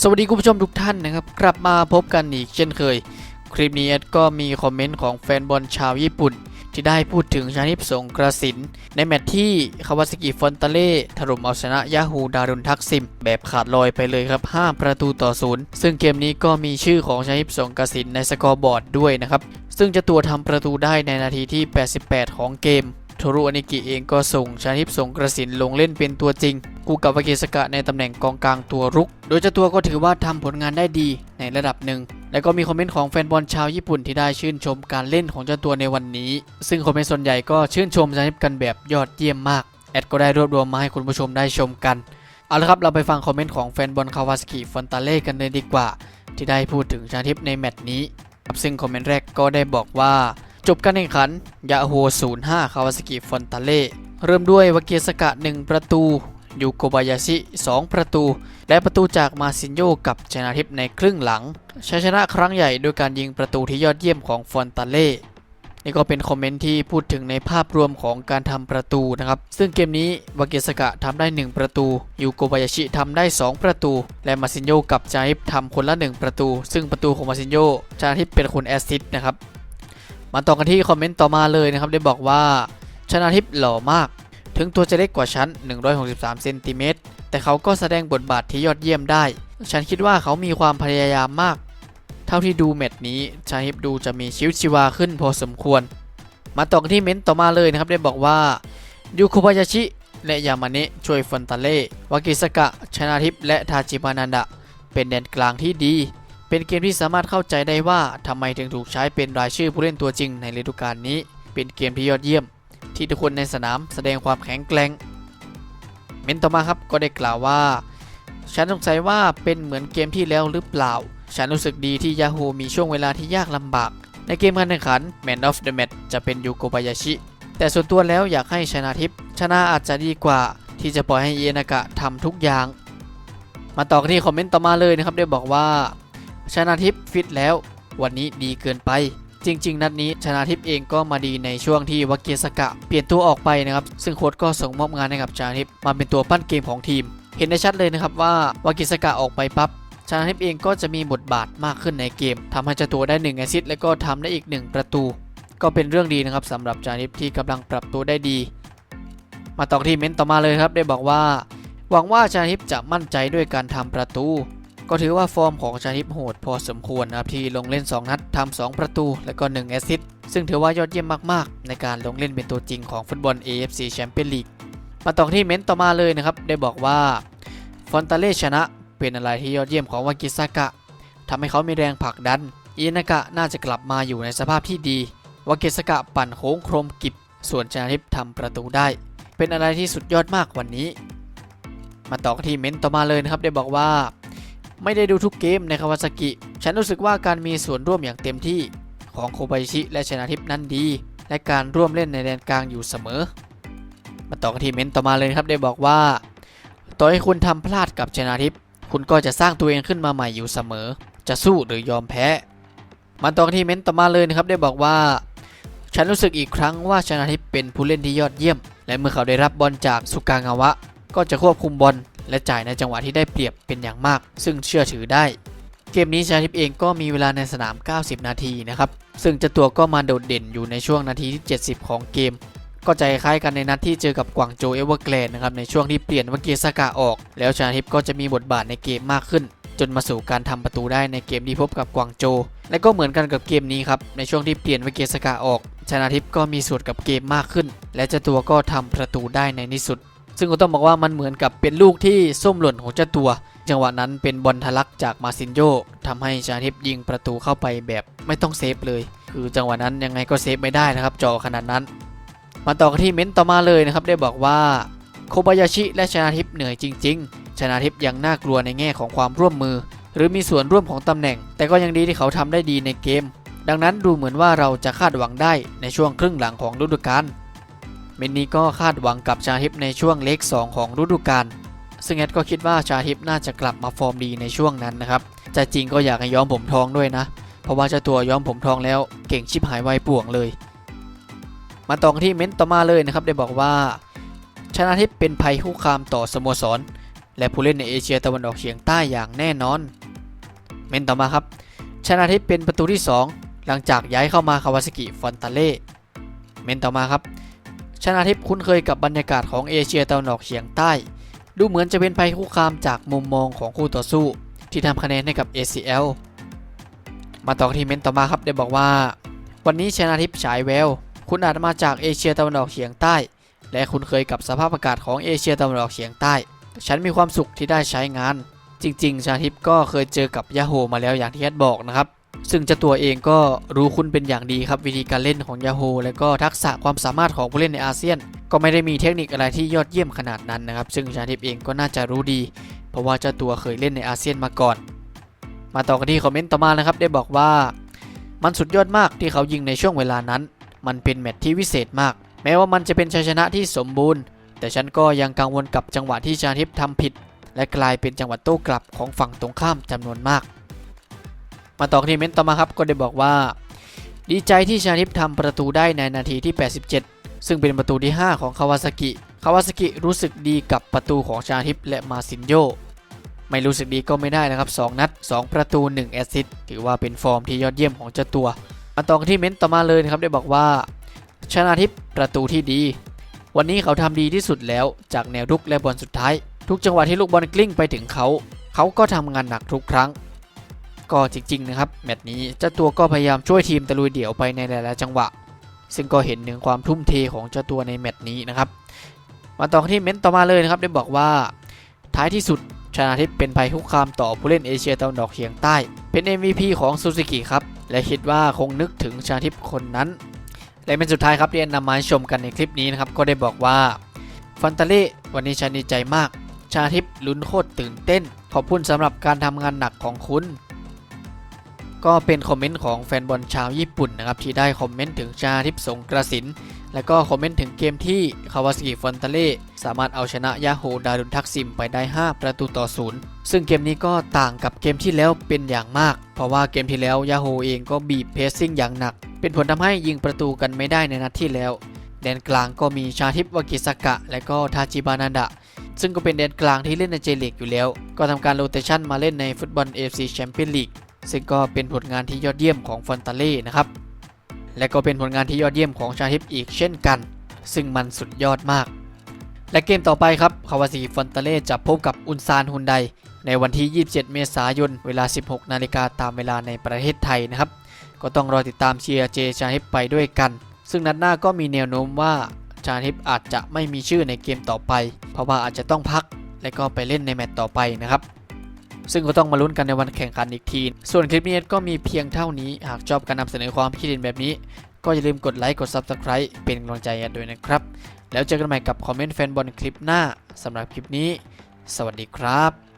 สวัสดีคุณผู้ชมทุกท่านนะครับ กลับมาพบกันอีกเช่นเคย คลิปนี้ก็มีคอมเมนต์ของแฟนบอลชาวญี่ปุ่น ที่ได้พูดถึงชานิปสงกระสิน ในแมตช์ที่คาวาสกิฟอนตาเล่ถล่มเอาชนะยาฮูดารุนทักซิม แบบขาดลอยไปเลยครับ 5 ประตูต่อศูนย์ซึ่งเกมนี้ก็มีชื่อของชานิปสงกระสินในสกอร์บอร์ดด้วยนะครับซึ่งจะตัวทำประตูได้ในนาทีที่ 88 ของเกม โทรุอนิกิเองก็ส่งชานิปสงกระสินลงเล่นเป็นตัวจริงกูกับวาเกสกะในตำแหน่งกองกลางตัวรุก โดยเจ้าตัวก็ถือว่าทำผลงานได้ดีในระดับหนึ่ง แล้วก็มีคอมเมนต์ของแฟนบอลชาวญี่ปุ่นที่ได้ชื่นชมการเล่นของเจ้าตัวในวันนี้ ซึ่งคอมเมนต์ส่วนใหญ่ก็ชื่นชมชานิปกันแบบยอดเยี่ยมมาก แอดก็ได้รวบรวมมาให้คุณผู้ชมได้ชมกัน เอาละครับเราไปฟังคอมเมนต์ของแฟนบอลคาวาสกิฟอนตาเล่กันเลยดีกว่า ที่ได้พูดถึงชาทิปในแมตช์นี้ซึ่งคอมเมนต์แรกก็ได้บอกว่า จบการแข่งขันยาโฮ05 คาวาสกิฟอนตาเล่ เริ่มด้วยวาเกีสกะ 1 ประตู ยูโกบายาชิ 2 ประตู และประตูจากมาซินโยกับชนาทิพในครึ่งหลังชัยชนะครั้งใหญ่โดยการยิงประตูที่ยอดเยี่ยมของฟอนตาเล่นี่ก็เป็นคอมเมนต์ที่พูดถึงในภาพรวมของการทำประตูนะครับ ซึ่งเกมนี้วาเกสกะทำได้ 1 ประตู ยูโกบายาชิทำได้ 2 ประตู และมาซินโยกับจาฮิปทำคนละ 1 ประตู ซึ่งประตูของมาซินโยจาฮิปเป็นคนแอสซิสต์นะครับ มาต่อกันที่คอมเมนต์ต่อมาเลยนะครับได้บอกว่าชนาทิพย์หล่อมาก ถึงตัวจะเล็กกว่าฉัน 163เซนติเมตรแต่เขาก็แสดงบทบาทที่ยอดเยี่ยมได้ ฉันคิดว่าเขามีความพยายามมาก เท่าที่ดูแมตช์นี้ชาฮิปดูจะมีชีวิตชีวาขึ้นพอสมควร มาต่อกันที่เม้นต์ต่อมาเลยนะครับได้บอกว่ายูคุบายาชิ และยามาเนะช่วยฟอนตาเล่วากิสกะ ชนาทิพย์และทาจิมานันดะ เป็นแดนกลางที่ดี เป็นเกมที่สามารถเข้าใจได้ว่าทำไมถึงถูกใช้เป็นรายชื่อผู้เล่นตัวจริงในฤดูกาลนี้ เป็นเกมที่ยอดเยี่ยม ที่ทุกคนในสนามแสดงความแข็งแกร่ง เมนต์ต่อมาครับก็ได้กล่าวว่า ฉันสงสัยว่าเป็นเหมือนเกมที่แล้วหรือเปล่า ฉันรู้สึกดีที่ยา h ูมีช่วงเวลาที่ยากลำบาก ในเกมการแข่งขัน Man of the Match จะเป็นยูโกบายาชิ แต่ส่วนตัวแล้วอยากให้ชนะทิพย์ชนะอาจจะดีกว่า ที่จะปล่อยให้เอนากะทำทุกอย่าง มาต่อกันที่คอมเมนต์ต่อมาเลยนะครับได้บอกว่า ชนะทิพย์ฟิตแล้ว วันนี้ดีเกินไป จริง ๆ นัดนี้ชนะทิพย์เองก็มาดีในช่วงที่วาเกีสกะ เปลี่ยนตัวออกไปนะครับ ซึ่งโค้ชก็ส่งมอบงานให้กับชนะทิพย์มาเป็นตัวปั้นเกมของทีม เห็นได้ชัดเลยนะครับว่าวากิสกะออกไปปั๊บชนะทิพย์เองก็จะมีบทบาทมากขึ้นในเกมทำให้เจ้าตัวได้1แอซิสต์และก็ทำได้อีก 1 ประตู ก็เป็นเรื่องดีนะครับสำหรับชนะทิพย์ที่กำลังปรับตัวได้ดี มาต่อที่เม้นต์ต่อมาเลยครับได้บอกว่า หวังว่าชนะทิพย์จะมั่นใจด้วยการทำประตู ก็ถือว่าฟอร์มของชนะทิพโหดพอสมควรนะครับที่ลงเล่น 2 นัดทำ2ประตู และก็1แอสซิสต์ซึ่งถือว่ายอดเยี่ยมมากๆ ในการลงเล่นเป็นตัวจริงของฟุตบอล AFC Champions League มาต่อที่เม้นต์ต่อมาเลยนะครับ ได้บอกว่าฟอนตาเล่ชนะ เป็นอะไรที่ยอดเยี่ยมของวากิสากะทำให้เขามีแรงผลักดันอินากะน่าจะกลับมาอยู่ในสภาพที่ดีวากิสากะปั่นโค้งโครมกิบส่วนชนาทิพทำประตูได้ เป็นอะไรที่สุดยอดมากวันนี้ มาต่อที่เม้นต์ต่อมาเลยนะครับ ได้บอกว่า ไม่ได้ดูทุกเกมในคาวาซากิ ฉันรู้สึกว่าการมีส่วนร่วมอย่างเต็มที่ของโคบายชิและชนาทิพนั้นดี และการร่วมเล่นในแดนกลางอยู่เสมอ มาต่อกันที่เมนต์ต่อมาเลยครับได้บอกว่า ต่อให้คุณทำพลาดกับชนาทิพคุณก็จะสร้างตัวเองขึ้นมาใหม่อยู่เสมอ จะสู้หรือยอมแพ้ มาต่อกันที่เมนต์ต่อมาเลยนะครับได้บอกว่า ฉันรู้สึกอีกครั้งว่าชนาทิพเป็นผู้เล่นที่ยอดเยี่ยม และเมื่อเขาได้รับบอลจากสุกางาวะ ก็จะควบคุมบอล และจ่ายในจังหวะที่ได้เปรียบเป็นอย่างมาก ซึ่งเชื่อถือได้ เกมนี้ชาทิพเองก็มีเวลาในสนาม 90 นาทีนะครับ ซึ่งเจ้าตัวก็มาโดดเด่นอยู่ในช่วงนาทีที่ 70 ของเกม ก็ใจคล้ายกันในนัดที่เจอกับกวางโจเอเวอร์แกลนนะครับในช่วงที่เปลี่ยนวาเกียสกาออก แล้วชาทิพก็จะมีบทบาทในเกมมากขึ้นจนมาสู่การทำประตูได้ในเกมที่พบกับกวางโจ และก็เหมือนกันกับเกมนี้ครับ ในช่วงที่เปลี่ยนวาเกียสกาออก ชนาทิพก็มีส่วนกับเกมมากขึ้น และเจ้าตัวก็ทำประตูได้ในที่สุด ซึ่งก็ต้องบอกว่ามันเหมือนกับเป็นลูกที่ส้มหล่นของเจ้าตัว จังหวะนั้นเป็นบอลทะลักจากมาซินโยทำให้ชาทิพย์ยิงประตูเข้าไปแบบไม่ต้องเซฟเลย คือจังหวะนั้นยังไงก็เซฟไม่ได้นะครับจอขนาดนั้น มาต่อกันที่เม้นต์ต่อมาเลยนะครับได้บอกว่าโคบายาชิและชนาทิพย์เหนื่อยจริง ๆ ชนาทิพย์ยังน่ากลัวในแง่ของความร่วมมือ หรือมีส่วนร่วมของตำแหน่ง แต่ก็ยังดีที่เขาทำได้ดีในเกม ดังนั้นดูเหมือนว่าเราจะคาดหวังได้ในช่วงครึ่งหลังของฤดูกาล มนนี้ก็คาดหวังกับชาทิพย์ในช่วงเลข2ของฤดูกาลซึ่งแอดก็คิดว่าชาทิพย์น่าจะกลับมาฟอร์มดีในช่วงนั้นนะครับแต่จริงก็อยากให้ย้อมผมทองด้วยนะ เพราะว่าเจ้าตัวย้อมผมทองแล้วเก่งชิบหายไวป่วงเลย มาต่อกันที่เม้นต์ต่อมาเลยนะครับได้บอกว่า ชนะทิพย์เป็นภัยคุกคามต่อสโมสร และผู้เล่นในเอเชียตะวันออกเฉียงใต้อย่างแน่นอน เมนต่อมาครับ ชนะทิพย์เป็นประตูที่ 2 หลังจากย้ายเข้ามาคาวาซากิฟอนตาเล่เมนต่อมาครับ ชนะทิพย์คุ้นเคยกับบรรยากาศของเอเชียตะวันออกเฉียงใต้ ดูเหมือนจะเป็นภัยคุกคามจากมุมมองของคู่ต่อสู้ ที่ทำคะแนนให้กับ ACL มาต่อที่เมนต่อมาครับได้บอกว่า วันนี้ชนะทิพย์ฉายแววคุณอาจมาจากเอเชียตะวันออกเฉียงใต้ และคุ้นเคยกับสภาพอากาศของเอเชียตะวันออกเฉียงใต้ ฉันมีความสุขที่ได้ใช้งาน จริง ๆ ชาทิพย์ก็เคยเจอกับยาโฮมาแล้วอย่างที่แอดบอกนะครับ ซึ่งเจ้าตัวเองก็รู้คุณเป็นอย่างดีครับวิธีการเล่นของยาโฮและก็ทักษะความสามารถของผู้เล่นในอาเซียน ก็ไม่ได้มีเทคนิคอะไรที่ยอดเยี่ยมขนาดนั้นนะครับ ซึ่งชาทิพย์เองก็น่าจะรู้ดี เพราะว่าเจ้าตัวเคยเล่นในอาเซียนมาก่อน มาต่อกันที่คอมเมนต์ต่อมานะครับ ได้บอกว่า มันสุดยอดมากที่เขายิงในช่วงเวลานั้น มันเป็นแมตช์ที่วิเศษมาก แม้ว่ามันจะเป็นชัยชนะที่สมบูรณ์ แต่ฉันก็ยังกังวลกับจังหวะที่ชาทิพย์ทำผิด และกลายเป็นจังหวะโต้กลับของฝั่งตรงข้ามจำนวนมาก มาต่อกันที่เมนต์ต่อมาครับก็ได้บอกว่า ดีใจที่ชาทิพย์ทำประตูได้ในนาทีที่ 87 ซึ่งเป็นประตูที่ 5 ของคาวาซากิคาวาซากิรู้สึกดีกับประตูของชาทิพย์และมาซินโยไม่รู้สึกดีก็ไม่ได้นะครับ 2 นัด 2 ประตู 1 แอสซิสต์ถือว่าเป็นฟอร์มที่ยอดเยี่ยมของเจ้าตัว มาต่อกันที่เมนต์ต่อมาเลยนะครับได้บอกว่าชนาทิพย์ประตูที่ดี วันนี้เขาทำดีที่สุดแล้วจากแนวรุกและบอลสุดท้าย ทุกจังหวะที่ลูกบอลกลิ้งไปถึงเขา เขาก็ทำงานหนักทุกครั้ง ก็จริงๆนะครับแมตช์นี้เจ้าตัวก็พยายามช่วยทีมตะลุยเดี่ยวไปในหลายๆจังหวะ ซึ่งก็เห็นถึงความทุ่มเทของเจ้าตัวในแมตช์นี้นะครับมาต่อที่เมนต์ต่อมาเลยนะครับได้บอกว่าท้ายที่สุดชนาทิพย์เป็นภัยคุกคามต่อผู้เล่นเอเชียตะวันออกเฉียงใต้ เป็น MVP ของซูซูกิครับ และคิดว่าคงนึกถึงชนาทิพย์คนนั้น และเป็นสุดท้ายครับที่นำมาชมกันในคลิปนี้นะครับ ก็ได้บอกว่า ฟันตาเล่วันนี้ฉันดีใจมาก ชาทิพย์ลุ้นโคตรตื่นเต้น ขอบคุณสำหรับการทำงานหนักของคุณ ก็เป็นคอมเมนต์ของแฟนบอลชาวญี่ปุ่นนะครับที่ได้คอมเมนต์ถึงชาทิพสงกระสิน และก็คอมเมนต์ถึงเกมที่คาวาสกิฟอนตาเล่สามารถเอาชนะยาโฮดารุนทักซิมไปได้ 5 ประตูต่อศูนย์ซึ่งเกมนี้ก็ต่างกับเกมที่แล้วเป็นอย่างมาก เพราะว่าเกมที่แล้วยาโฮเองก็บีบเพสซิ่งอย่างหนัก เป็นผลทำให้ยิงประตูกันไม่ได้ในนัดที่แล้ว แดนกลางก็มีชาทิพวากิสกะ และก็ทาจิบานันดะซึ่งก็เป็นแดนกลางที่เล่นในเจลีกอยู่แล้ว ก็ทำการโรเตชันมาเล่นในฟุตบอล AFC แชมเปี้ยนลีก ซึ่งก็เป็นผลงานที่ยอดเยี่ยมของฟอนตาเล่นะครับ และก็เป็นผลงานที่ยอดเยี่ยมของชาทิพย์อีกเช่นกัน ซึ่งมันสุดยอดมาก และเกมต่อไปครับคาวาซิฟอนตาเล่จะพบกับอุนซานฮุนไดในวันที่ 27 เมษายน เวลา 16 นาฬิกาตามเวลาในประเทศไทยนะครับ ก็ต้องรอติดตามเชียร์เจชาฮิปไปด้วยกัน ซึ่งนัดหน้าก็มีแนวโน้มว่าชาฮิปอาจจะไม่มีชื่อในเกมต่อไป เพราะว่าอาจจะต้องพัก และก็ไปเล่นในแมตต์ต่อไปนะครับ ซึ่งก็ต้องมาลุ้นกันในวันแข่งขันอีกที ส่วนคลิปนี้ก็มีเพียงเท่านี้ หากชอบการนำเสนอความคิดเห็นแบบนี้ ก็อย่าลืมกดไลค์กด Subscribe เป็นกำลังใจกันด้วยนะครับ แล้วเจอกันใหม่กับคอมเมนต์แฟนบอลคลิปหน้าสำหรับคลิปนี้ สวัสดีครับ